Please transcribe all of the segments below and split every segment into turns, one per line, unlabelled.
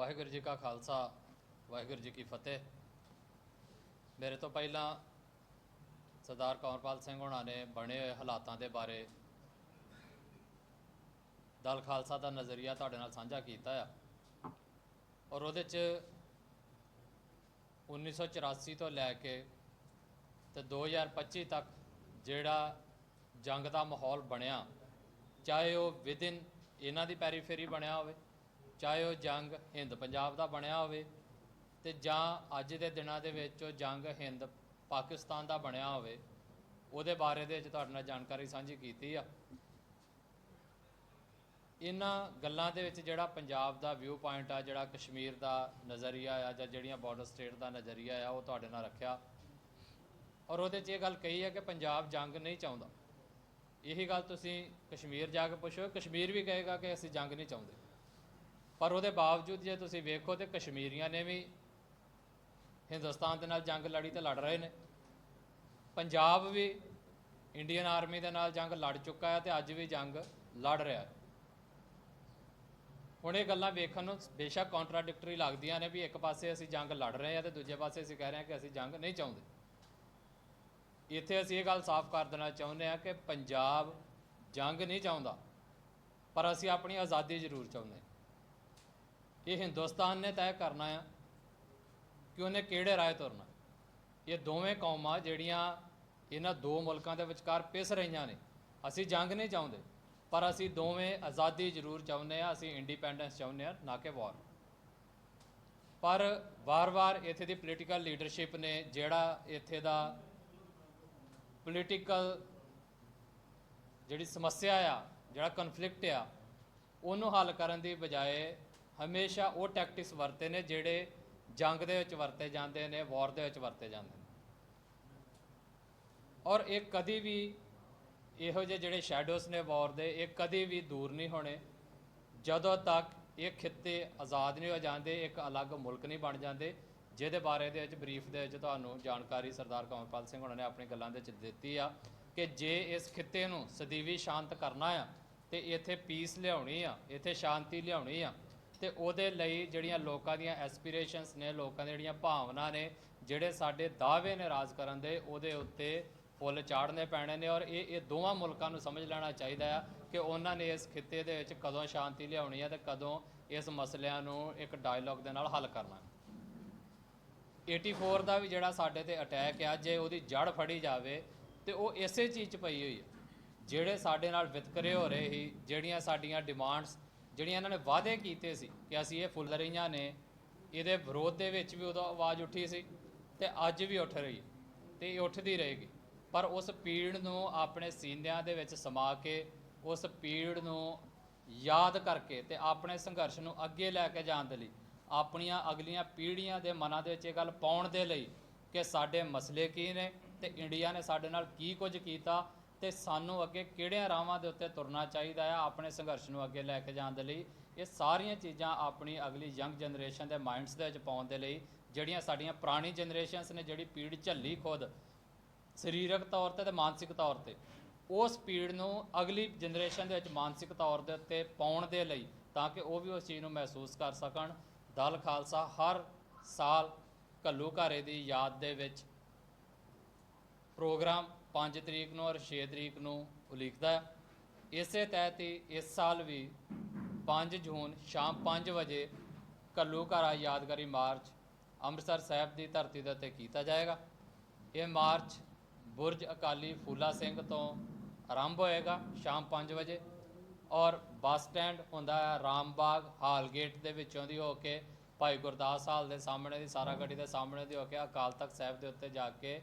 ਵਾਹਿਗੁਰੂ ਜੀ ਕਾ ਖਾਲਸਾ, ਵਾਹਿਗੁਰੂ ਜੀ ਕੀ ਫਤਿਹ। ਮੇਰੇ ਤੋਂ ਪਹਿਲਾਂ ਸਰਦਾਰ ਕੌਰਪਾਲ ਸਿੰਘ ਹੋਣਾ ਨੇ ਬਣੇ ਹੋਏ ਹਾਲਾਤਾਂ ਦੇ ਬਾਰੇ ਦਲ ਖਾਲਸਾ ਦਾ ਨਜ਼ਰੀਆ ਤੁਹਾਡੇ ਨਾਲ ਸਾਂਝਾ ਕੀਤਾ ਆ। ਔਰ ਉਹਦੇ 'ਚ 1984 ਤੋਂ ਲੈ ਕੇ ਤੇ 2025 ਤੱਕ ਜਿਹੜਾ ਜੰਗ ਦਾ ਮਾਹੌਲ ਬਣਿਆ, ਚਾਹੇ ਉਹ ਵਿਦਿਨ ਇਹਨਾਂ ਦੀ ਪੈਰੀਫੇਰੀ ਬਣਿਆ ਹੋਵੇ ਚਾਹੇ ਉਹ ਜੰਗ ਹਿੰਦ ਪੰਜਾਬ ਦਾ ਬਣਿਆ ਹੋਵੇ ਤੇ ਜਾਂ ਅੱਜ ਦੇ ਦਿਨਾਂ ਦੇ ਵਿੱਚ ਉਹ ਜੰਗ ਹਿੰਦ ਪਾਕਿਸਤਾਨ ਦਾ ਬਣਿਆ ਹੋਵੇ, ਉਹਦੇ ਬਾਰੇ ਦੇ ਵਿੱਚ ਤੁਹਾਡੇ ਨਾਲ ਜਾਣਕਾਰੀ ਸਾਂਝੀ ਕੀਤੀ ਆ। ਇਹਨਾਂ ਗੱਲਾਂ ਦੇ ਵਿੱਚ ਜਿਹੜਾ ਪੰਜਾਬ ਦਾ ਵਿਊ ਪੁਆਇੰਟ ਆ, ਜਿਹੜਾ ਕਸ਼ਮੀਰ ਦਾ ਨਜ਼ਰੀਆ ਆ, ਜਾਂ ਜਿਹੜੀਆਂ ਬਾਰਡਰ ਸਟੇਟ ਦਾ ਨਜ਼ਰੀਆ ਆ, ਉਹ ਤੁਹਾਡੇ ਨਾਲ ਰੱਖਿਆ। ਔਰ ਉਹਦੇ 'ਚ ਇਹ ਗੱਲ ਕਹੀ ਹੈ ਕਿ ਪੰਜਾਬ ਜੰਗ ਨਹੀਂ ਚਾਹੁੰਦਾ। ਇਹੀ ਗੱਲ ਤੁਸੀਂ ਕਸ਼ਮੀਰ ਜਾ ਕੇ ਪੁੱਛੋ, ਕਸ਼ਮੀਰ ਵੀ ਕਹੇਗਾ ਕਿ ਅਸੀਂ ਜੰਗ ਨਹੀਂ ਚਾਹੁੰਦੇ। ਪਰ ਉਹਦੇ ਬਾਵਜੂਦ ਜੇ ਤੁਸੀਂ ਵੇਖੋ ਤੇ ਕਸ਼ਮੀਰੀਆਂ ਨੇ ਵੀ ਹਿੰਦੁਸਤਾਨ ਦੇ ਨਾਲ ਜੰਗ ਲੜੀ ਤੇ ਲੜ ਰਹੇ ਨੇ। ਪੰਜਾਬ ਵੀ ਇੰਡੀਅਨ ਆਰਮੀ ਦੇ ਨਾਲ ਜੰਗ ਲੜ ਚੁੱਕਾ ਹੈ ਤੇ ਅੱਜ ਵੀ ਜੰਗ ਲੜ ਰਿਹਾ ਹੈ। ਹੁਣ ਇਹ ਗੱਲਾਂ ਵੇਖਣ ਨੂੰ ਬੇਸ਼ੱਕ ਕੰਟਰਾਡਿਕਟਰੀ ਲੱਗਦੀਆਂ ਨੇ ਵੀ ਇੱਕ ਪਾਸੇ ਅਸੀਂ ਜੰਗ ਲੜ ਰਹੇ ਹਾਂ ਤੇ ਦੂਜੇ ਪਾਸੇ ਅਸੀਂ ਕਹਿ ਰਹੇ ਹਾਂ ਕਿ ਅਸੀਂ ਜੰਗ ਨਹੀਂ ਚਾਹੁੰਦੇ। ਇੱਥੇ ਅਸੀਂ ਇਹ ਗੱਲ ਸਾਫ਼ ਕਰ ਦੇਣਾ ਚਾਹੁੰਦੇ ਹਾਂ ਕਿ ਪੰਜਾਬ ਜੰਗ ਨਹੀਂ ਚਾਹੁੰਦਾ, ਪਰ ਅਸੀਂ ਆਪਣੀ ਆਜ਼ਾਦੀ ਜ਼ਰੂਰ ਚਾਹੁੰਦੇ ਹਾਂ। ਇਹ ਹਿੰਦੁਸਤਾਨ ਨੇ ਤੈਅ ਕਰਨਾ ਆ ਕਿ ਉਹਨੇ ਕਿਹੜੇ ਰਾਹ ਤੁਰਨਾ। ਇਹ ਦੋਵੇਂ ਕੌਮਾਂ ਜਿਹੜੀਆਂ ਇਹਨਾਂ ਦੋ ਮੁਲਕਾਂ ਦੇ ਵਿਚਕਾਰ ਪਿਸ ਰਹੀਆਂ ਨੇ, ਅਸੀਂ ਜੰਗ ਨਹੀਂ ਚਾਹੁੰਦੇ, ਪਰ ਅਸੀਂ ਦੋਵੇਂ ਆਜ਼ਾਦੀ ਜ਼ਰੂਰ ਚਾਹੁੰਦੇ ਆ ਅਸੀਂ ਇੰਡੀਪੈਂਡੈਂਸ ਚਾਹੁੰਦੇ ਆ ਨਾ ਕਿ ਵਾਰ ਪਰ ਵਾਰ-ਵਾਰ ਇੱਥੇ ਦੀ ਪੋਲੀਟੀਕਲ ਲੀਡਰਸ਼ਿਪ ਨੇ ਜਿਹੜਾ ਇੱਥੇ ਦਾ ਪੋਲੀਟੀਕਲ ਜਿਹੜੀ ਸਮੱਸਿਆ ਆ, ਜਿਹੜਾ ਕਨਫਲਿਕਟ ਆ, ਉਹਨੂੰ ਹੱਲ ਕਰਨ ਦੀ ਬਜਾਏ ਹਮੇਸ਼ਾ ਉਹ ਟੈਕਟਿਕਸ ਵਰਤੇ ਨੇ ਜਿਹੜੇ ਜੰਗ ਦੇ ਵਿੱਚ ਵਰਤੇ ਜਾਂਦੇ ਨੇ, ਵਾਰ ਦੇ ਵਿੱਚ ਵਰਤੇ ਜਾਂਦੇ ਨੇ। ਔਰ ਇਹ ਕਦੀ ਵੀ ਇਹੋ ਜਿਹੇ ਜਿਹੜੇ ਸ਼ੈਡੋਸ ਨੇ ਵਾਰ ਦੇ, ਇਹ ਕਦੀ ਵੀ ਦੂਰ ਨਹੀਂ ਹੋਣੇ। ਜਦੋਂ ਤੱਕ ਇਹ ਖਿੱਤੇ ਆਜ਼ਾਦ ਨਹੀਂ ਹੋ ਜਾਂਦੇ, ਇੱਕ ਅਲੱਗ ਮੁਲਕ ਨਹੀਂ ਬਣ ਜਾਂਦੇ, ਜਿਹਦੇ ਬਾਰੇ ਦੇ ਵਿੱਚ, ਬਰੀਫ ਦੇ ਵਿੱਚ ਤੁਹਾਨੂੰ ਜਾਣਕਾਰੀ ਸਰਦਾਰ ਕੰਵਰਪਾਲ ਸਿੰਘ ਉਹਨਾਂ ਨੇ ਆਪਣੀ ਗੱਲਾਂ ਦੇ ਵਿੱਚ ਦਿੱਤੀ ਆ ਕਿ ਜੇ ਇਸ ਖਿੱਤੇ ਨੂੰ ਸਦੀਵੀ ਸ਼ਾਂਤ ਕਰਨਾ ਆ, ਤੇ ਇੱਥੇ ਪੀਸ ਲਿਆਉਣੀ ਆ, ਇੱਥੇ ਸ਼ਾਂਤੀ ਲਿਆਉਣੀ ਆ ਤੇ ਉਹਦੇ ਲਈ ਜਿਹੜੀਆਂ ਲੋਕਾਂ ਦੀਆਂ ਐਸਪੀਰੇਸ਼ਨਸ ਨੇ, ਲੋਕਾਂ ਦੀਆਂ ਜਿਹੜੀਆਂ ਭਾਵਨਾ ਨੇ, ਜਿਹੜੇ ਸਾਡੇ ਦਾਅਵੇ ਨੇ ਰਾਜ ਕਰਨ ਦੇ, ਉਹਦੇ ਉੱਤੇ ਫੁੱਲ ਚਾੜਨੇ ਪੈਣੇ ਨੇ ਔਰ ਇਹ ਇਹ ਦੋਵਾਂ ਮੁਲਕਾਂ ਨੂੰ ਸਮਝ ਲੈਣਾ ਚਾਹੀਦਾ ਆ ਕਿ ਉਹਨਾਂ ਨੇ ਇਸ ਖਿੱਤੇ ਦੇ ਵਿੱਚ ਕਦੋਂ ਸ਼ਾਂਤੀ ਲਿਆਉਣੀ ਹੈ ਤੇ ਕਦੋਂ ਇਸ ਮਸਲਿਆਂ ਨੂੰ ਇੱਕ ਡਾਇਲੌਗ ਦੇ ਨਾਲ ਹੱਲ ਕਰਨਾ। ਹੈ 84 ਦਾ ਵੀ ਜਿਹੜਾ ਸਾਡੇ ਤੇ ਅਟੈਕ ਆ, ਜੇ ਉਹਦੀ ਜੜ ਫੜੀ ਜਾਵੇ ਤੇ ਉਹ ਇਸੇ ਚੀਜ਼ 'ਚ ਪਈ ਹੋਈ ਹੈ ਜਿਹੜੇ ਸਾਡੇ ਨਾਲ ਵਿਤਕਰੇ ਹੋ ਰਹੇ ਸੀ, ਜਿਹੜੀਆਂ ਸਾਡੀਆਂ ਡਿਮਾਂਡਸ ਜਿਹੜੀਆਂ ਇਹਨਾਂ ਨੇ ਵਾਅਦੇ ਕੀਤੇ ਸੀ ਕਿ ਅਸੀਂ ਇਹ ਫੁੱਲ ਰਹੀਆਂ ਨੇ, ਇਹਦੇ ਵਿਰੋਧ ਦੇ ਵਿੱਚ ਵੀ ਉਦੋਂ ਆਵਾਜ਼ ਉੱਠੀ ਸੀ ਤੇ ਅੱਜ ਵੀ ਉੱਠ ਰਹੀ ਹੈ ਤੇ ਇਹ ਉੱਠਦੀ ਰਹੇਗੀ। ਪਰ ਉਸ ਪੀੜ ਨੂੰ ਆਪਣੇ ਸੀਨਿਆਂ ਦੇ ਵਿੱਚ ਸਮਾ ਕੇ, ਉਸ ਪੀੜ ਨੂੰ ਯਾਦ ਕਰਕੇ ਤੇ ਆਪਣੇ ਸੰਘਰਸ਼ ਨੂੰ ਅੱਗੇ ਲੈ ਕੇ ਜਾਣ ਦੇ ਲਈ, ਆਪਣੀਆਂ ਅਗਲੀਆਂ ਪੀੜ੍ਹੀਆਂ ਦੇ ਮਨਾਂ ਦੇ ਵਿੱਚ ਇਹ ਗੱਲ ਪਾਉਣ ਦੇ ਲਈ ਕਿ ਸਾਡੇ ਮਸਲੇ ਕੀ ਨੇ ਤੇ ਇੰਡੀਆ ਨੇ ਸਾਡੇ ਨਾਲ ਕੀ ਕੁਝ ਕੀਤਾ ਤੇ ਸਾਨੂੰ ਅੱਗੇ ਕਿਹੜਿਆਂ ਰਾਵਾਂ ਦੇ ਉੱਤੇ ਤੁਰਨਾ ਚਾਹੀਦਾ ਹੈ ਆਪਣੇ ਸੰਘਰਸ਼ ਨੂੰ ਅੱਗੇ ਲੈ ਕੇ ਜਾਣ ਦੇ ਲਈ? ਇਹ ਸਾਰੀਆਂ ਚੀਜ਼ਾਂ ਆਪਣੀ ਅਗਲੀ ਯੰਗ ਜਨਰੇਸ਼ਨ ਦੇ ਮਾਈਂਡਸ ਦੇ ਵਿੱਚ ਪਾਉਣ ਦੇ ਲਈ, ਜਿਹੜੀਆਂ ਸਾਡੀਆਂ ਪੁਰਾਣੀ ਜਨਰੇਸ਼ਨਸ ਨੇ, ਜਿਹੜੀ ਪੀੜ ਝੱਲੀ ਖੁਦ, ਸਰੀਰਕ ਤੌਰ ਤੇ ਤੇ ਮਾਨਸਿਕ ਤੌਰ ਤੇ, ਉਸ ਪੀੜ ਨੂੰ ਅਗਲੀ ਜਨਰੇਸ਼ਨ ਦੇ ਵਿੱਚ ਮਾਨਸਿਕ ਤੌਰ ਦੇ ਉੱਤੇ ਪਾਉਣ ਦੇ ਲਈ ਤਾਂ ਕਿ ਉਹ ਵੀ ਉਸ ਚੀਜ਼ ਨੂੰ ਮਹਿਸੂਸ ਕਰ ਸਕਣ। ਦਲ ਖਾਲਸਾ ਹਰ ਸਾਲ ਘੱਲੂ ਘਾਰੇ ਦੀ ਯਾਦ ਦੇ ਵਿੱਚ ਪ੍ਰੋਗਰਾਮ 5 ਤਰੀਕ ਨੂੰ ਔਰ 6 ਤਰੀਕ ਨੂੰ ਉਲੀਕਦਾ ਹੈ। ਇਸੇ ਤਹਿਤ ਹੀ ਇਸ ਸਾਲ ਵੀ 5 ਜੂਨ ਸ਼ਾਮ 5 ਵਜੇ ਘੱਲੂ ਯਾਦਗਾਰੀ ਮਾਰਚ ਅੰਮ੍ਰਿਤਸਰ ਸਾਹਿਬ ਦੀ ਧਰਤੀ ਦੇ ਉੱਤੇ ਕੀਤਾ ਜਾਏਗਾ। ਇਹ ਮਾਰਚ ਬੁਰਜ ਅਕਾਲੀ ਫੂਲਾ ਸਿੰਘ ਤੋਂ ਆਰੰਭ ਹੋਏਗਾ ਸ਼ਾਮ 5 ਵਜੇ ਔਰ ਬੱਸ ਸਟੈਂਡ ਹੁੰਦਾ ਹੈ ਰਾਮਬਾਗ ਹਾਲ ਗੇਟ ਦੇ ਵਿੱਚੋਂ ਦੀ ਹੋ ਕੇ ਭਾਈ ਗੁਰਦਾਸ ਹਾਲ ਦੇ ਸਾਹਮਣੇ ਦੀ ਸਾਰਾ ਗੱਡੀ ਦੇ ਸਾਹਮਣੇ ਦੀ ਹੋ ਕੇ ਅਕਾਲ ਤਖਤ ਸਾਹਿਬ ਦੇ ਉੱਤੇ ਜਾ ਕੇ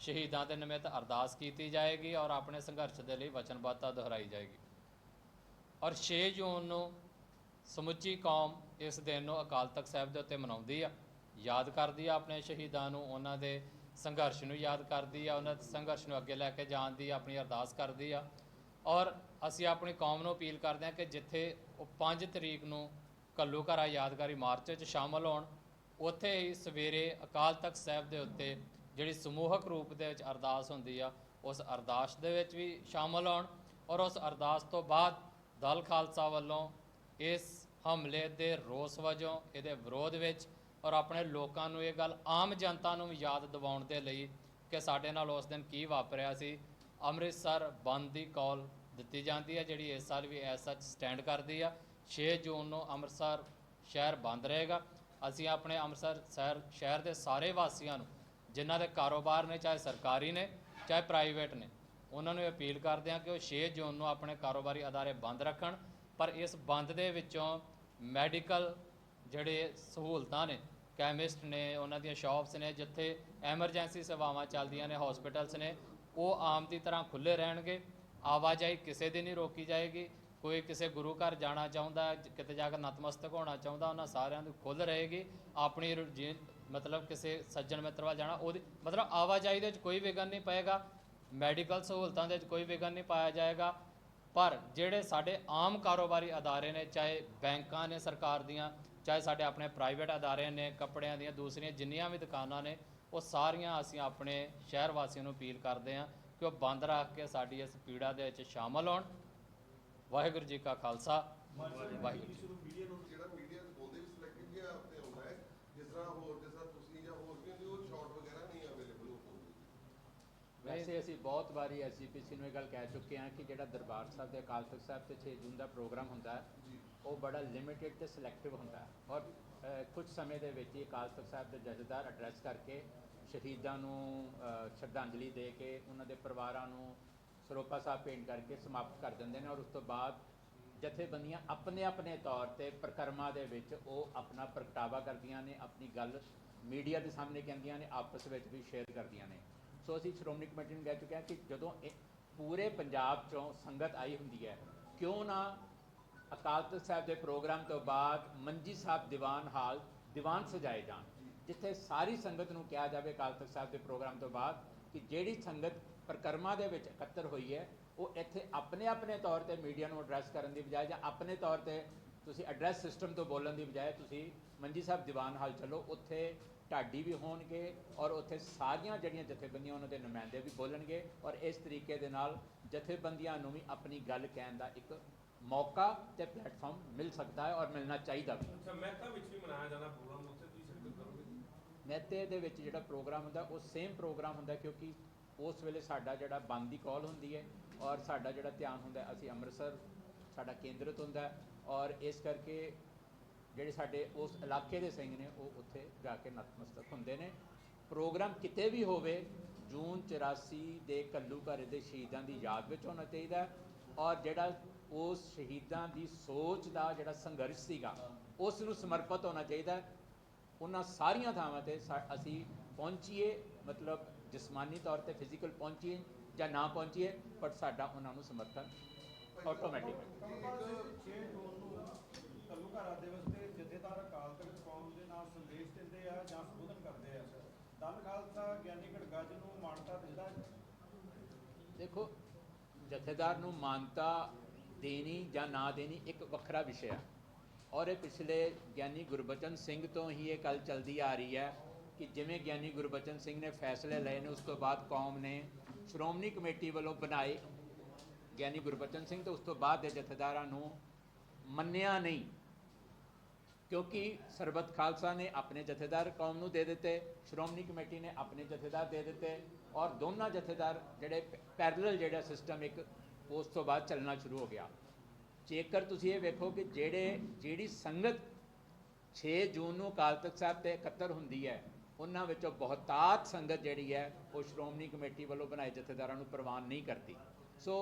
ਸ਼ਹੀਦਾਂ ਦੇ ਨਿਮਿਤ ਅਰਦਾਸ ਕੀਤੀ ਜਾਏਗੀ ਔਰ ਆਪਣੇ ਸੰਘਰਸ਼ ਦੇ ਲਈ ਵਚਨਬੱਧਤਾ ਦੁਹਰਾਈ ਜਾਏਗੀ। ਔਰ 6 ਜੂਨ ਨੂੰ ਸਮੁੱਚੀ ਕੌਮ ਇਸ ਦਿਨ ਨੂੰ ਅਕਾਲ ਤਖਤ ਸਾਹਿਬ ਦੇ ਉੱਤੇ ਮਨਾਉਂਦੀ ਆ। ਯਾਦ ਕਰਦੀ ਆ ਆਪਣੇ ਸ਼ਹੀਦਾਂ ਨੂੰ, ਉਹਨਾਂ ਦੇ ਸੰਘਰਸ਼ ਨੂੰ ਯਾਦ ਕਰਦੀ ਆ, ਉਹਨਾਂ ਦੇ ਸੰਘਰਸ਼ ਨੂੰ ਅੱਗੇ ਲੈ ਕੇ ਜਾਣ ਦੀ ਆਪਣੀ ਅਰਦਾਸ ਕਰਦੀ ਆ। ਔਰ ਅਸੀਂ ਆਪਣੀ ਕੌਮ ਨੂੰ ਅਪੀਲ ਕਰਦੇ ਹਾਂ ਕਿ ਜਿੱਥੇ ਉਹ 5 ਤਰੀਕ ਨੂੰ ਕੱਲੂ ਘਰਾ ਯਾਦਗਾਰੀ ਮਾਰਚ ਵਿੱਚ ਸ਼ਾਮਲ ਹੋਣ, ਉੱਥੇ ਹੀ ਸਵੇਰੇ ਅਕਾਲ ਤਖਤ ਸਾਹਿਬ ਦੇ ਉੱਤੇ ਜਿਹੜੀ ਸਮੂਹਕ ਰੂਪ ਦੇ ਵਿੱਚ ਅਰਦਾਸ ਹੁੰਦੀ ਆ, ਉਸ ਅਰਦਾਸ ਦੇ ਵਿੱਚ ਵੀ ਸ਼ਾਮਲ ਹੋਣ ਔਰ ਉਸ ਅਰਦਾਸ ਤੋਂ ਬਾਅਦ ਦਲ ਖਾਲਸਾ ਵੱਲੋਂ ਇਸ ਹਮਲੇ ਦੇ ਰੋਸ ਵਜੋਂ, ਇਹਦੇ ਵਿਰੋਧ ਵਿੱਚ ਔਰ ਆਪਣੇ ਲੋਕਾਂ ਨੂੰ ਇਹ ਗੱਲ ਆਮ ਜਨਤਾ ਨੂੰ ਵੀ ਯਾਦ ਦਿਵਾਉਣ ਦੇ ਲਈ ਕਿ ਸਾਡੇ ਨਾਲ ਉਸ ਦਿਨ ਕੀ ਵਾਪਰਿਆ ਸੀ, ਅੰਮ੍ਰਿਤਸਰ ਬੰਦ ਦੀ ਕਾਲ ਦਿੱਤੀ ਜਾਂਦੀ ਹੈ ਜਿਹੜੀ ਇਸ ਸਾਲ ਵੀ ਐਸ ਸੱਚ ਸਟੈਂਡ ਕਰਦੀ ਆ। 6 ਜੂਨ ਨੂੰ ਅੰਮ੍ਰਿਤਸਰ ਸ਼ਹਿਰ ਬੰਦ ਰਹੇਗਾ। ਅਸੀਂ ਆਪਣੇ ਅੰਮ੍ਰਿਤਸਰ ਸ਼ਹਿਰ ਸ਼ਹਿਰ ਦੇ ਸਾਰੇ ਵਾਸੀਆਂ ਨੂੰ ਜਿਨ੍ਹਾਂ ਦੇ ਕਾਰੋਬਾਰ ਨੇ, ਚਾਹੇ ਸਰਕਾਰੀ ਨੇ, ਚਾਹੇ ਪ੍ਰਾਈਵੇਟ ਨੇ, ਉਹਨਾਂ ਨੂੰ ਅਪੀਲ ਕਰਦੇ ਹਾਂ ਕਿ ਉਹ 6 ਜੂਨ ਨੂੰ ਆਪਣੇ ਕਾਰੋਬਾਰੀ ਅਦਾਰੇ ਬੰਦ ਰੱਖਣ। ਪਰ ਇਸ ਬੰਦ ਦੇ ਵਿੱਚੋਂ ਮੈਡੀਕਲ ਜਿਹੜੇ ਸਹੂਲਤਾਂ ਨੇ ਕੈਮਿਸਟ ਨੇ, ਉਹਨਾਂ ਦੀਆਂ ਸ਼ਾਪਸ ਨੇ, ਜਿੱਥੇ ਐਮਰਜੈਂਸੀ ਸੇਵਾਵਾਂ ਚੱਲਦੀਆਂ ਨੇ ਹਸਪੀਟਲਸ ਨੇ, ਉਹ ਆਮ ਦੀ ਤਰ੍ਹਾਂ ਖੁੱਲੇ ਰਹਿਣਗੇ। ਆਵਾਜਾਈ ਕਿਸੇ ਦੀ ਨਹੀਂ ਰੋਕੀ ਜਾਏਗੀ। ਕੋਈ ਕਿਸੇ ਗੁਰੂ ਘਰ ਜਾਣਾ ਚਾਹੁੰਦਾ, ਕਿਤੇ ਜਾ ਕੇ ਨਤਮਸਤਕ ਹੋਣਾ ਚਾਹੁੰਦਾ, ਉਹਨਾਂ ਸਾਰਿਆਂ ਦੀ ਖੁੱਲ ਰਹੇਗੀ। ਆਪਣੀ ਰੁਝੀ- ਮਤਲਬ ਕਿਸੇ ਸੱਜਣ ਮਿੱਤਰ ਵੱਲ ਜਾਣਾ, ਉਹਦੀ ਮਤਲਬ ਆਵਾਜਾਈ ਦੇ ਵਿੱਚ ਕੋਈ ਵਿਘਨ ਨਹੀਂ ਪਏਗਾ, ਮੈਡੀਕਲ ਸਹੂਲਤਾਂ ਦੇ ਵਿੱਚ ਕੋਈ ਵਿਘਨ ਨਹੀਂ ਪਾਇਆ ਜਾਏਗਾ, ਪਰ ਜਿਹੜੇ ਸਾਡੇ ਆਮ ਕਾਰੋਬਾਰੀ ਅਦਾਰੇ ਨੇ, ਚਾਹੇ ਬੈਂਕਾਂ ਨੇ ਸਰਕਾਰ ਦੀਆਂ, ਚਾਹੇ ਸਾਡੇ ਆਪਣੇ ਪ੍ਰਾਈਵੇਟ ਅਦਾਰੇ ਨੇ, ਕੱਪੜਿਆਂ ਦੀਆਂ, ਦੂਸਰੀਆਂ ਜਿੰਨੀਆਂ ਵੀ ਦੁਕਾਨਾਂ ਨੇ, ਉਹ ਸਾਰੀਆਂ ਅਸੀਂ ਆਪਣੇ ਸ਼ਹਿਰ ਵਾਸੀਆਂ ਨੂੰ ਅਪੀਲ ਕਰਦੇ ਹਾਂ ਕਿ ਉਹ ਬੰਦ ਰੱਖ ਕੇ ਸਾਡੀ ਇਸ ਪੀੜਾ ਦੇ ਵਿੱਚ ਸ਼ਾਮਲ ਹੋਣ। ਵਾਹਿਗੁਰੂ ਜੀ ਕਾ ਖਾਲਸਾ, ਵਾਹਿਗੁਰੂ ਜੀ
ਕਿਸੇ ਨੂੰ ਮੀਡੀਆ ਨੂੰ ਜਿਹੜਾ ਮੀਡੀਆ ਬੋਲਦੇ ਵੀ ਸਿਲੈਕਟਿਵ ਜਿਹਾ ਤੇ ਆਉਂਦਾ ਹੈ ਜਿਸ ਤਰ੍ਹਾਂ ਹੋਰ ਜਿਸ ਤਰ੍ਹਾਂ ਤੁਸੀਂ ਜਾਂ ਹੋਰ ਵੀ ਹੁੰਦੇ ਉਹ ਸ਼ਾਰਟ ਵਗੈਰਾ ਨਹੀਂ ਅਵੇਲੇਬਲ ਹੋ ਪਾਉਂਦੇ
ਵੈਸੇ ਅਸੀਂ ਬਹੁਤ ਵਾਰੀ ਐਸਜੀਪੀਸੀ ਨੂੰ ਇਹ ਗੱਲ ਕਹਿ ਚੁੱਕੇ ਹਾਂ ਕਿ ਜਿਹੜਾ ਦਰਬਾਰ ਸਾਹਿਬ ਤੇ ਅਕਾਲ ਤਖਤ ਸਾਹਿਬ ਤੇ 6 ਜੂਨ ਦਾ ਪ੍ਰੋਗਰਾਮ ਹੁੰਦਾ ਉਹ ਬੜਾ ਲਿਮਿਟਿਡ ਤੇ ਸਿਲੈਕਟਿਵ ਹੁੰਦਾ ਹੈ ਔਰ ਕੁਝ ਸਮੇਂ ਦੇ ਵਿੱਚ ਹੀ ਅਕਾਲ ਤਖਤ ਸਾਹਿਬ ਦੇ ਜਥੇਦਾਰ ਐਡਰੈਸ ਕਰਕੇ ਸ਼ਹੀਦਾਂ ਨੂੰ ਸ਼ਰਧਾਂਜਲੀ ਦੇ ਕੇ ਉਹਨਾਂ ਦੇ ਪਰਿਵਾਰਾਂ ਨੂੰ ਸਰੋਪਾ ਸਾਹਿਬ ਭੇਂਟ ਕਰਕੇ ਸਮਾਪਤ ਕਰ ਦਿੰਦੇ ਨੇ ਔਰ ਉਸ ਤੋਂ ਬਾਅਦ ਜਥੇਬੰਦੀਆਂ ਆਪਣੇ ਆਪਣੇ ਤੌਰ ਤੇ ਪ੍ਰਕਰਮਾਂ ਦੇ ਵਿੱਚ ਉਹ ਆਪਣਾ ਪ੍ਰਗਟਾਵਾ ਕਰਦੀਆਂ ਨੇ ਆਪਣੀ ਗੱਲ ਮੀਡੀਆ ਦੇ ਸਾਹਮਣੇ ਕਹਿੰਦੀਆਂ ਨੇ ਆਪਸ ਵਿੱਚ ਵੀ ਸ਼ੇਅਰ ਕਰਦੀਆਂ ਨੇ। ਸੋ ਅਸੀਂ ਸ਼੍ਰੋਮਣੀ ਕਮੇਟੀ ਨੂੰ ਕਹਿ ਚੁੱਕੇ ਹਾਂ ਕਿ ਜਦੋਂ ਇਹ ਪੂਰੇ ਪੰਜਾਬ ਚੋਂ ਸੰਗਤ ਆਈ ਹੁੰਦੀ ਹੈ, ਕਿਉਂ ਨਾ ਅਕਾਲ ਤਖਤ ਸਾਹਿਬ ਦੇ ਪ੍ਰੋਗਰਾਮ ਤੋਂ ਬਾਅਦ ਮੰਜੀ ਸਾਹਿਬ ਦੀਵਾਨ ਹਾਲ ਦੀਵਾਨ ਸਜਾਏ ਜਾਣ, ਜਿੱਥੇ ਸਾਰੀ ਸੰਗਤ ਨੂੰ ਕਿਹਾ ਜਾਵੇ ਅਕਾਲ ਤਖਤ ਸਾਹਿਬ ਦੇ ਪ੍ਰੋਗਰਾਮ ਤੋਂ ਬਾਅਦ ਕਿ ਜਿਹੜੀ ਸੰਗਤ ਪ੍ਰਕਰਮਾ ਦੇ ਵਿੱਚ ਇਕੱਤਰ ਹੋਈ ਹੈ, ਉਹ ਇੱਥੇ ਆਪਣੇ ਆਪਣੇ ਤੌਰ ਤੇ ਮੀਡੀਆ ਨੂੰ ਐਡਰੈਸ ਕਰਨ ਦੀ ਬਜਾਏ ਜਾਂ ਆਪਣੇ ਤੌਰ ਤੇ ਤੁਸੀਂ ਐਡਰੈਸ ਸਿਸਟਮ ਤੋਂ ਬੋਲਣ ਦੀ ਬਜਾਏ ਤੁਸੀਂ ਮੰਜੀ ਸਾਹਿਬ ਦੀਵਾਨ ਹਾਲ ਚਲੋ, ਉੱਥੇ ਢਾਡੀ ਵੀ ਹੋਣਗੇ ਔਰ ਉੱਥੇ ਸਾਰੀਆਂ ਜਿਹੜੀਆਂ ਜਥੇਬੰਦੀਆਂ ਉਹਨਾਂ ਦੇ ਨੁਮਾਇੰਦੇ ਵੀ ਬੋਲਣਗੇ ਔਰ ਇਸ ਤਰੀਕੇ ਦੇ ਨਾਲ ਜਥੇਬੰਦੀਆਂ ਨੂੰ ਵੀ ਆਪਣੀ ਗੱਲ ਕਹਿਣ ਦਾ ਇੱਕ ਮੌਕਾ ਤੇ ਪਲੇਟਫਾਰਮ ਮਿਲ ਸਕਦਾ ਹੈ ਔਰ ਮਿਲਣਾ ਚਾਹੀਦਾ ਵੀ।
ਅੱਛਾ ਮਹਿਤਾ ਵਿੱਚ ਵੀ ਮਨਾਇਆ ਜਾਣਾ ਪ੍ਰੋਗਰਾਮ ਉੱਥੇ ਤੁਸੀਂ ਸ਼ਿਰਕਤ ਕਰੋਗੇ?
ਮਹਿਤੇ ਦੇ ਵਿੱਚ ਜਿਹੜਾ ਪ੍ਰੋਗਰਾਮ ਹੁੰਦਾ ਉਹ ਸੇਮ ਪ੍ਰੋਗਰਾਮ ਹੁੰਦਾ ਕਿਉਂਕਿ ਉਸ ਵੇਲੇ ਸਾਡਾ ਜਿਹੜਾ ਬੰਦ ਦੀ ਕਾਲ ਹੁੰਦੀ ਹੈ ਔਰ ਸਾਡਾ ਜਿਹੜਾ ਧਿਆਨ ਹੁੰਦਾ ਅਸੀਂ ਅੰਮ੍ਰਿਤਸਰ ਸਾਡਾ ਕੇਂਦਰਿਤ ਹੁੰਦਾ ਔਰ ਇਸ ਕਰਕੇ ਜਿਹੜੇ ਸਾਡੇ ਉਸ ਇਲਾਕੇ ਦੇ ਸਿੰਘ ਨੇ, ਉਹ ਉੱਥੇ ਜਾ ਕੇ ਨਤਮਸਤਕ ਹੁੰਦੇ ਨੇ। ਪ੍ਰੋਗਰਾਮ ਕਿਤੇ ਵੀ ਹੋਵੇ, ਜੂਨ 84 ਦੇ ਕੱਲੂ ਘਰ ਦੇ ਸ਼ਹੀਦਾਂ ਦੀ ਯਾਦ ਵਿੱਚ ਹੋਣਾ ਚਾਹੀਦਾ ਔਰ ਜਿਹੜਾ ਉਸ ਸ਼ਹੀਦਾਂ ਦੀ ਸੋਚ ਦਾ ਜਿਹੜਾ ਸੰਘਰਸ਼ ਸੀਗਾ, ਉਸ ਨੂੰ ਸਮਰਪਿਤ ਹੋਣਾ ਚਾਹੀਦਾ ਉਹਨਾਂ ਸਾਰੀਆਂ ਥਾਵਾਂ ਤੇ ਸਾ- ਅਸੀਂ ਪਹੁੰਚੀਏ, ਮਤਲਬ ਜਿਸਮਾਨੀ ਤੌਰ ਤੇ ਫਿਜ਼ੀਕਲ ਪਹੁੰਚੀਏ ਜਾਂ ਨਾ ਪਹੁੰਚੀਏ, ਪਰ ਸਾਡਾ ਉਹਨਾਂ ਨੂੰ ਸਮਰਥਨ ਆਟੋਮੈਟਿਕ
ਘੱਲੂਘਾਰਾ ਦਿਵਸ ਤੇ ਜਥੇਦਾਰ ਅਕਾਲ ਤਖਤ ਕੌਮ ਦੇ ਨਾਲ ਸੰਦੇਸ਼ ਦਿੰਦੇ ਆ ਜਾਂ ਸੰਬੋਧਨ ਕਰਦੇ ਆ। ਦਲ ਖਾਲਸਾ, ਗਿਆਨੀ ਗੜਗੱਜ ਨੂੰ ਮਾਨਤਾ ਦਿੰਦਾ
ਦੇਖੋ, ਜਥੇਦਾਰ ਨੂੰ ਮਾਨਤਾ ਦੇਣੀ ਜਾਂ ਨਾ ਦੇਣੀ ਇੱਕ ਵੱਖਰਾ ਵਿਸ਼ਾ ਹੈ। ਔਰ ਇਹ ਪਿਛਲੇ ਗਿਆਨੀ ਗੁਰਬਚਨ ਸਿੰਘ ਤੋਂ ਹੀ ਇਹ ਗੱਲ ਚਲਦੀ ਆ ਰਹੀ ਹੈ ਕਿ ਜਿਵੇਂ ਗਿਆਨੀ ਗੁਰਬਚਨ ਸਿੰਘ ਨੇ ਫੈਸਲੇ ਲਏ ਨੇ, ਉਸ ਤੋਂ ਬਾਅਦ ਕੌਮ ਨੇ ਸ਼੍ਰੋਮਣੀ ਕਮੇਟੀ ਵੱਲੋਂ ਬਣਾਏ ਗਿਆਨੀ ਗੁਰਬਚਨ ਸਿੰਘ ਤੇ ਉਸ ਤੋਂ ਬਾਅਦ ਦੇ ਜਥੇਦਾਰਾਂ ਨੂੰ ਮੰਨਿਆ ਨਹੀਂ। ਕਿਉਂਕਿ ਸਰਬਤ ਖਾਲਸਾ ਨੇ ਆਪਣੇ ਜਥੇਦਾਰ ਕੌਮ ਨੂੰ ਦੇ ਦਿੱਤੇ, ਸ਼੍ਰੋਮਣੀ ਕਮੇਟੀ ਨੇ ਆਪਣੇ ਜਥੇਦਾਰ ਦੇ ਦਿੱਤੇ ਔਰ ਦੋਨਾਂ ਜਥੇਦਾਰ ਜਿਹੜੇ ਪੈਰਲਲ ਜਿਹੜਾ ਸਿਸਟਮ ਇੱਕ ਉਸ ਤੋਂ ਬਾਅਦ ਚੱਲਣਾ ਸ਼ੁਰੂ ਹੋ ਗਿਆ। ਜੇਕਰ ਤੁਸੀਂ ਇਹ ਵੇਖੋ ਕਿ ਜਿਹੜੇ, ਜਿਹੜੀ ਸੰਗਤ 6 ਜੂਨ ਨੂੰ ਅਕਾਲ ਤਖਤ ਸਾਹਿਬ ਤੇ ਇਕੱਤਰ ਹੁੰਦੀ ਹੈ, ਉਹਨਾਂ ਵਿੱਚੋਂ ਬਹੁਤਾਤ ਸੰਗਤ ਜਿਹੜੀ ਹੈ ਉਹ ਸ਼੍ਰੋਮਣੀ ਕਮੇਟੀ ਵੱਲੋਂ ਬਣਾਏ ਜਥੇਦਾਰਾਂ ਨੂੰ ਪ੍ਰਵਾਨ ਨਹੀਂ ਕਰਦੀ। ਸੋ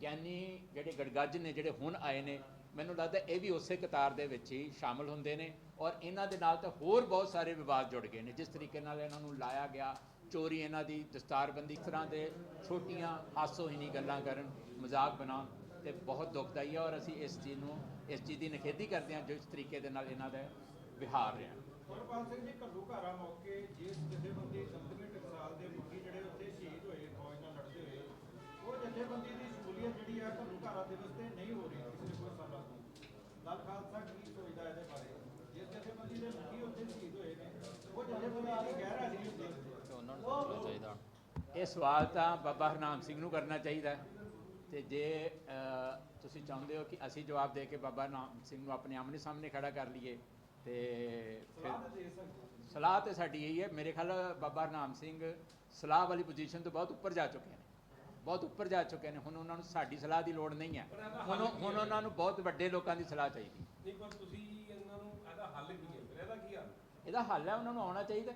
ਗਿਆਨੀ ਜਿਹੜੇ ਗੜਗੱਜ ਨੇ, ਜਿਹੜੇ ਹੁਣ ਆਏ ਨੇ, ਮੈਨੂੰ ਲੱਗਦਾ ਇਹ ਵੀ ਉਸੇ ਕਤਾਰ ਦੇ ਵਿੱਚ ਹੀ ਸ਼ਾਮਲ ਹੁੰਦੇ ਨੇ ਔਰ ਇਹਨਾਂ ਦੇ ਨਾਲ ਤਾਂ ਹੋਰ ਬਹੁਤ ਸਾਰੇ ਵਿਵਾਦ ਜੁੜ ਗਏ ਨੇ। ਜਿਸ ਤਰੀਕੇ ਨਾਲ ਇਹਨਾਂ ਨੂੰ ਲਾਇਆ ਗਿਆ ਚੋਰੀ ਇਹਨਾਂ ਦੀ ਦਸਤਾਰਬੰਦੀ, ਇਸ ਤਰ੍ਹਾਂ ਦੇ ਛੋਟੀਆਂ ਹਾਸੋਹੀਣੀ ਗੱਲਾਂ ਕਰਨ, ਮਜ਼ਾਕ ਬਣਾਉਣ ਤੇ ਬਹੁਤ ਦੁਖਦਾਈ ਹੈ ਔਰ ਅਸੀਂ ਇਸ ਚੀਜ਼ ਨੂੰ, ਇਸ ਚੀਜ਼ ਦੀ ਨਿਖੇਧੀ ਕਰਦੇ ਹਾਂ ਜਿਸ ਤਰੀਕੇ ਦੇ ਨਾਲ ਇਹਨਾਂ ਦਾ ਵਿਹਾਰ ਰਿਹਾ
ਕਮਲਪਾਲ ਸਿੰਘ ਜੀ ਘੱਲੂਘਾਰਾ ਮੌਕੇ, ਜਿਸ ਜਥੇਬੰਦੀ ਦਮਦਮੀ ਟਕਸਾਲ ਦੇ ਮੁਖੀ ਜਿਹੜੇ ਉੱਥੇ ਸ਼ਹੀਦ ਹੋਏ, ਫੌਜ ਨਾਲ ਲੜਦੇ ਹੋਏ, ਉਹ ਜਥੇਬੰਦੀ ਦੀ ਸ਼ਮੂਲੀਅਤ ਜਿਹੜੀ ਆ ਘੱਲੂਘਾਰਾ ਦਿਵਸ ਤੇ ਨਹੀਂ ਹੋ ਰਹੀ ਪਿਛਲੇ ਕੁਝ ਸਾਲਾਂ ਤੋਂ ਦਲ ਖਾਲਸਾ ਕੀ ਸੋਚਦਾ ਇਹਦੇ ਬਾਰੇ? ਜਿਸ ਜਥੇਬੰਦੀ ਦੇ ਮੁਖੀ ਉੱਥੇ ਸ਼ਹੀਦ ਹੋਏ ਨੇ ਉਹ ਜਥੇਬੰਦੀ ਦੀ ਗੈਰ ਹਾਜ਼ਰੀ ਹੁੰਦੀ
ਤੇ ਉਹਨਾਂ ਨੂੰ ਪੁੱਛਣਾ ਚਾਹੀਦਾ।
ਇਹ ਸਵਾਲ ਤਾਂ ਬਾਬਾ ਹਰਨਾਮ ਸਿੰਘ ਨੂੰ ਕਰਨਾ ਚਾਹੀਦਾ। ਹੈ ਤੇ ਜੇ ਤੁਸੀਂ ਚਾਹੁੰਦੇ ਹੋ ਕਿ ਅਸੀਂ ਜਵਾਬ ਦੇ ਕੇ ਬਾਬਾ ਨਾਮ ਸਿੰਘ ਨੂੰ ਆਪਣੇ ਆਮਣੇ ਸਾਹਮਣੇ ਖੜਾ ਕਰ ਲਈਏ ਤੇ ਫਿਰ। ਸਲਾਹ ਤੇ ਸਾਡੀ ਇਹੀ ਹੈ। ਮੇਰੇ ਖਿਆਲ ਬਾਬਾ ਨਾਮ ਸਿੰਘ ਸਲਾਹ ਵਾਲੀ ਪੋਜੀਸ਼ਨ ਤੋਂ ਬਹੁਤ ਉੱਪਰ ਜਾ ਚੁੱਕੇ ਨੇ। ਬਹੁਤ ਉੱਪਰ ਜਾ ਚੁੱਕੇ ਨੇ ਹੁਣ ਉਹਨਾਂ ਨੂੰ ਸਾਡੀ ਸਲਾਹ ਦੀ ਲੋੜ ਨਹੀਂ ਹੈ। ਹੁਣ ਹੁਣ? ਉਹਨਾਂ ਨੂੰ ਬਹੁਤ ਵੱਡੇ ਲੋਕਾਂ ਦੀ ਸਲਾਹ ਚਾਹੀਦੀ।
ਨਹੀਂ ਪਰ ਤੁਸੀਂ ਇਹਨਾਂ ਨੂੰ ਇਹਦਾ ਹੱਲ ਕੀ ਹੈ? ਫਿਰ ਇਹਦਾ ਕੀ ਹੱਲ?
ਇਹਦਾ ਹੱਲ ਹੈ ਉਹਨਾਂ ਨੂੰ ਆਉਣਾ ਚਾਹੀਦਾ।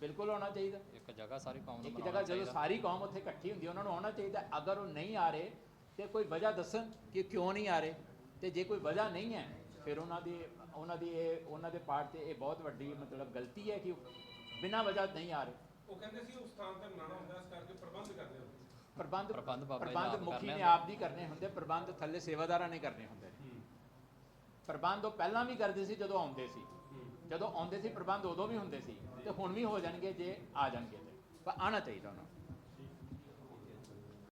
ਬਿਲਕੁਲ ਆਉਣਾ ਚਾਹੀਦਾ।
ਇੱਕ ਜਗ੍ਹਾ ਸਾਰੀ ਕੌਮ ਨੂੰ
ਇੱਕ ਜਗ੍ਹਾ ਜਦੋਂ ਸਾਰੀ ਕੌਮ ਉੱਥੇ ਇਕੱਠੀ ਹੁੰਦੀ ਹੈ ਉਹਨਾਂ ਨੂੰ ਆਉਣਾ ਚਾਹੀਦਾ। ਅਗਰ ਉਹ ਨਹੀਂ ਆ ਰਹੇ ਤੇ ਕੋਈ ਵਜ੍ਹਾ ਦੱਸਣ ਕਿ ਕਿਉਂ ਨਹੀਂ ਆ ਰਹੇ ਤੇ ਜੇ ਕੋਈ ਵਜ੍ਹਾ ਨਹੀਂ ਹੈ ਫਿਰ ਉਹਨਾਂ ਦੀ ਉਹਨਾਂ ਦੀ ਇਹ ਉਹਨਾਂ ਦੇ ਪਾਰਟ ਤੇ ਇਹ ਬਹੁਤ ਵੱਡੀ ਮਤਲਬ ਗਲਤੀ ਹੈ ਕਿ ਬਿਨਾਂ ਵਜ੍ਹਾ ਨਹੀਂ ਆ ਰਹੇ।
ਉਹ ਕਹਿੰਦੇ ਸੀ ਉਸ ਸਥਾਨ ਤੇ ਮਨਾਣਾ ਹੁੰਦਾ ਇਸ ਕਰਕੇ ਪ੍ਰਬੰਧ ਕਰਦੇ ਹੋ
ਪ੍ਰਬੰਧ
ਪ੍ਰਬੰਧ ਬਾਬਾ ਜੀ
ਪ੍ਰਬੰਧ
ਆਪ
ਮੁਖੀ
ਕਰਨੇ
ਨੇ। ਆਪ ਦੀ ਕਰਨੇ ਹੁੰਦੇ ਪ੍ਰਬੰਧ ਥੱਲੇ ਸੇਵਾਦਾਰਾਂ ਨੇ ਕਰਨੇ ਹੁੰਦੇ। ਨੇ ਪ੍ਰਬੰਧ ਉਹ ਪਹਿਲਾਂ ਵੀ ਕਰਦੇ ਸੀ ਜਦੋਂ ਆਉਂਦੇ ਸੀ। ਜਦੋਂ ਆਉਂਦੇ ਸੀ ਪ੍ਰਬੰਧ ਉਦੋਂ ਵੀ ਹੁੰਦੇ ਸੀ ਤੇ ਹੁਣ ਵੀ ਹੋ ਜਾਣਗੇ ਜੇ ਆ ਜਾਣਗੇ ਤੇ। ਪਰ ਆਣਾ ਚਾਹੀਦਾ ਉਹਨਾਂ